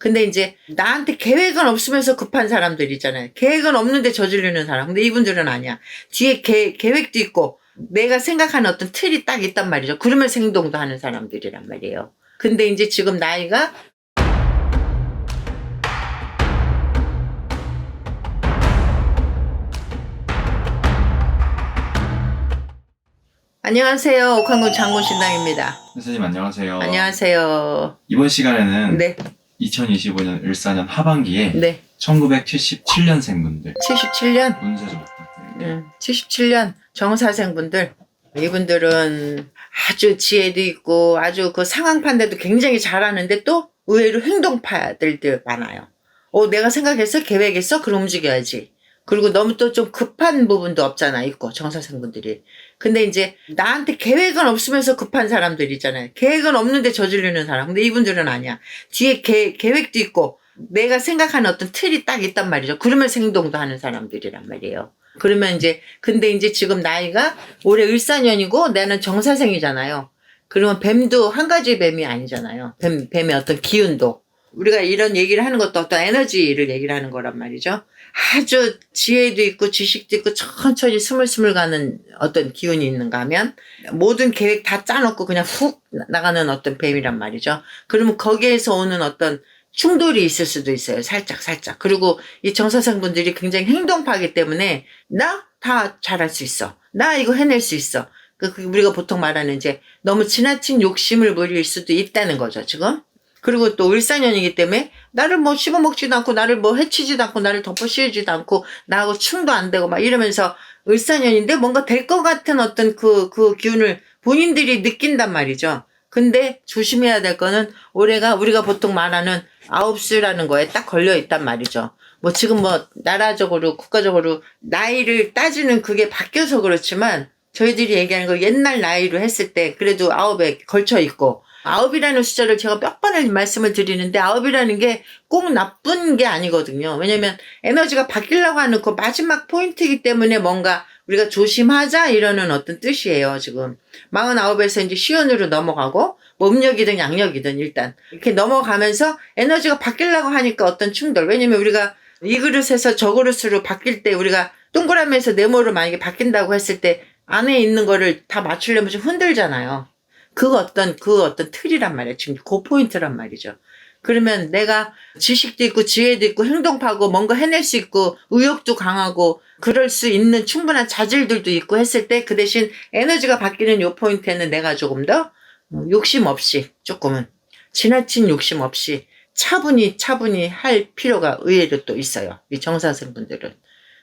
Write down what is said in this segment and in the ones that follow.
근데 이제 나한테 계획은 없으면서 급한 사람들 있잖아요. 계획은 없는데 저지르는 사람. 근데 이분들은 아니야. 뒤에 계, 계획도 있고 내가 생각하는 어떤 틀이 딱 있단 말이죠. 그러면서 행동도 하는 사람들이란 말이에요. 근데 이제 지금 나이가 안녕하세요. 옥한군 장군신당입니다. 선생님 안녕하세요. 안녕하세요. 이번 시간에는 네, 2025년 을사년 하반기에 네. 1977년생 분들 77년 문제 좀 부탁드릴게요. 음, 77년 정사생분들 이분들은 아주 지혜도 있고 아주 그 상황 판단도 굉장히 잘하는데 또 의외로 행동파들도 많아요. 어, 내가 생각했어? 계획했어? 그럼 움직여야지. 그리고 너무 또 좀 급한 부분도 없잖아, 있고, 정사생분들이. 근데 이제 나한테 계획은 없으면서 급한 사람들 있잖아요. 계획은 없는데 저지르는 사람. 근데 이분들은 아니야. 뒤에 계, 계획도 있고, 내가 생각하는 어떤 틀이 딱 있단 말이죠. 그러면서 행동도 하는 사람들이란 말이에요. 그러면 이제, 근데 이제 지금 나이가 올해 을사년이고 나는 정사생이잖아요. 그러면 뱀도 한 가지 뱀이 아니잖아요. 뱀, 뱀의 어떤 기운도. 우리가 이런 얘기를 하는 것도 어떤 에너지를 얘기를 하는 거란 말이죠. 아주 지혜도 있고 지식도 있고 천천히 스물스물 가는 어떤 기운이 있는가 하면 모든 계획 다 짜놓고 그냥 훅 나가는 어떤 뱀이란 말이죠. 그러면 거기에서 오는 어떤 충돌이 있을 수도 있어요. 살짝, 살짝. 그리고 이 정사생분들이 굉장히 행동파기 때문에 나 다 잘할 수 있어. 나 이거 해낼 수 있어. 그, 그 우리가 보통 말하는 이제 너무 지나친 욕심을 부릴 수도 있다는 거죠, 지금. 그리고 또 을사년이기 때문에 나를 뭐 씹어먹지도 않고 나를 뭐 해치지도 않고 나를 덮어씌우지도 않고 나하고 충도 안 되고 막 이러면서 을사년인데 뭔가 될 것 같은 어떤 그, 그 기운을 본인들이 느낀단 말이죠. 근데 조심해야 될 거는 올해가 우리가 보통 말하는 아홉수라는 거에 딱 걸려 있단 말이죠. 뭐 지금 뭐 나라적으로 국가적으로 나이를 따지는 그게 바뀌어서 그렇지만 저희들이 얘기하는 거 옛날 나이로 했을 때 그래도 아홉에 걸쳐 있고 아홉이라는 숫자를 제가 몇 번을 말씀을 드리는데 아홉이라는 게 꼭 나쁜 게 아니거든요. 왜냐면 에너지가 바뀌려고 하는 그 마지막 포인트이기 때문에 뭔가 우리가 조심하자 이러는 어떤 뜻이에요, 지금. 49에서 이제 시연으로 넘어가고, 뭐 음력이든 양력이든 일단. 이렇게 넘어가면서 에너지가 바뀌려고 하니까 어떤 충돌. 왜냐면 우리가 이 그릇에서 저 그릇으로 바뀔 때 우리가 동그라미에서 네모로 만약에 바뀐다고 했을 때 안에 있는 거를 다 맞추려면 좀 흔들잖아요. 그 어떤, 그 어떤 틀이란 말이에요. 지금 그 포인트란 말이죠. 그러면 내가 지식도 있고 지혜도 있고 행동파고 뭔가 해낼 수 있고 의욕도 강하고 그럴 수 있는 충분한 자질들도 있고 했을 때 그 대신 에너지가 바뀌는 요 포인트에는 내가 조금 더 욕심 없이 조금은 지나친 욕심 없이 차분히 차분히 할 필요가 의외로 또 있어요. 이 정사생 분들은.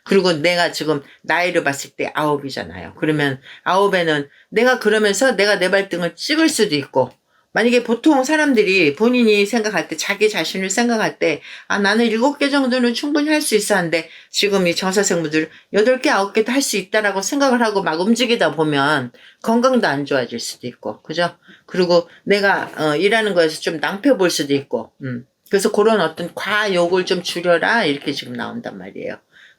그리고 내가 지금 나이를 봤을 때 아홉이잖아요. 그러면 아홉에는 내가 그러면서 내가 내 발등을 찍을 수도 있고 만약에 보통 사람들이 본인이 생각할 때 자기 자신을 생각할 때 아 나는 일곱 개 정도는 충분히 할 수 있어 하는데 지금 이 정사생분들 여덟 개 아홉 개도 할 수 있다라고 생각을 하고 막 움직이다 보면 건강도 안 좋아질 수도 있고 그죠? 그리고 내가 어, 일하는 거에서 좀 낭패 볼 수도 있고 음. 그래서 그런 어떤 과욕을 좀 줄여라 이렇게 지금 나온단 말이에요.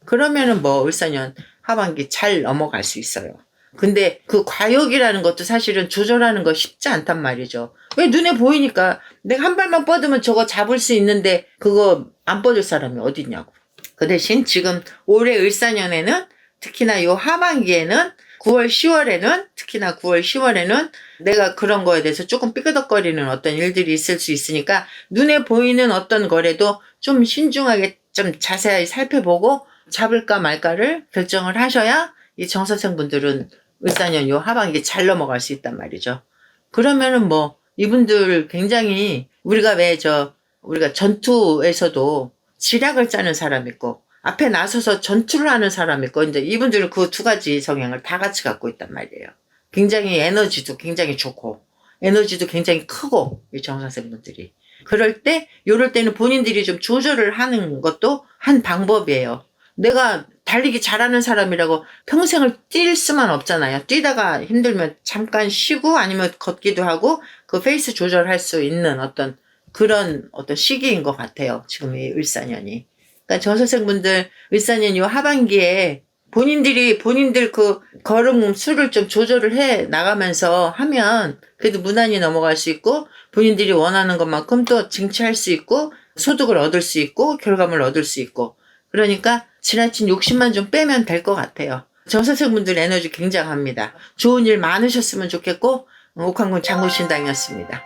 그러면은 뭐 을사년 하반기 잘 넘어갈 수 있어요. 근데 그 과욕이라는 것도 사실은 조절하는 거 쉽지 않단 말이죠. 왜 눈에 보이니까 내가 한 발만 뻗으면 저거 잡을 수 있는데 그거 안 뻗을 사람이 어딨냐고. 그 대신 지금 올해 을사년에는 특히나 요 하반기에는 9월, 10월에는 특히나 9월, 10월에는 내가 그런 거에 대해서 조금 삐그덕거리는 어떤 일들이 있을 수 있으니까 눈에 보이는 어떤 거래도 좀 신중하게 좀 자세히 살펴보고 잡을까 말까를 결정을 하셔야 이 정사생분들은 을사년 요 하반기 잘 넘어갈 수 있단 말이죠. 그러면은 뭐 이분들 굉장히 우리가 왜 저 우리가 전투에서도 지략을 짜는 사람 있고 앞에 나서서 전투를 하는 사람 있고 이제 이분들은 그 두 가지 성향을 다 같이 갖고 있단 말이에요. 굉장히 에너지도 굉장히 좋고 에너지도 굉장히 크고 이 정사생분들이 그럴 때 요럴 때는 본인들이 좀 조절을 하는 것도 한 방법이에요. 내가 달리기 잘하는 사람이라고 평생을 뛸 수만 없잖아요. 뛰다가 힘들면 잠깐 쉬고 아니면 걷기도 하고 그 페이스 조절할 수 있는 어떤 그런 어떤 시기인 것 같아요. 지금 이 을사년이. 그러니까 저선생분들 을사년 이 하반기에 본인들이 본인들 그 걸음 수를 좀 조절을 해 나가면서 하면 그래도 무난히 넘어갈 수 있고 본인들이 원하는 것만큼 또 쟁취할 수 있고 소득을 얻을 수 있고 결과물을 얻을 수 있고 그러니까 지나친 욕심만 좀 빼면 될 것 같아요. 정사생분들 에너지 굉장합니다. 좋은 일 많으셨으면 좋겠고 옥황군 장군신당이었습니다.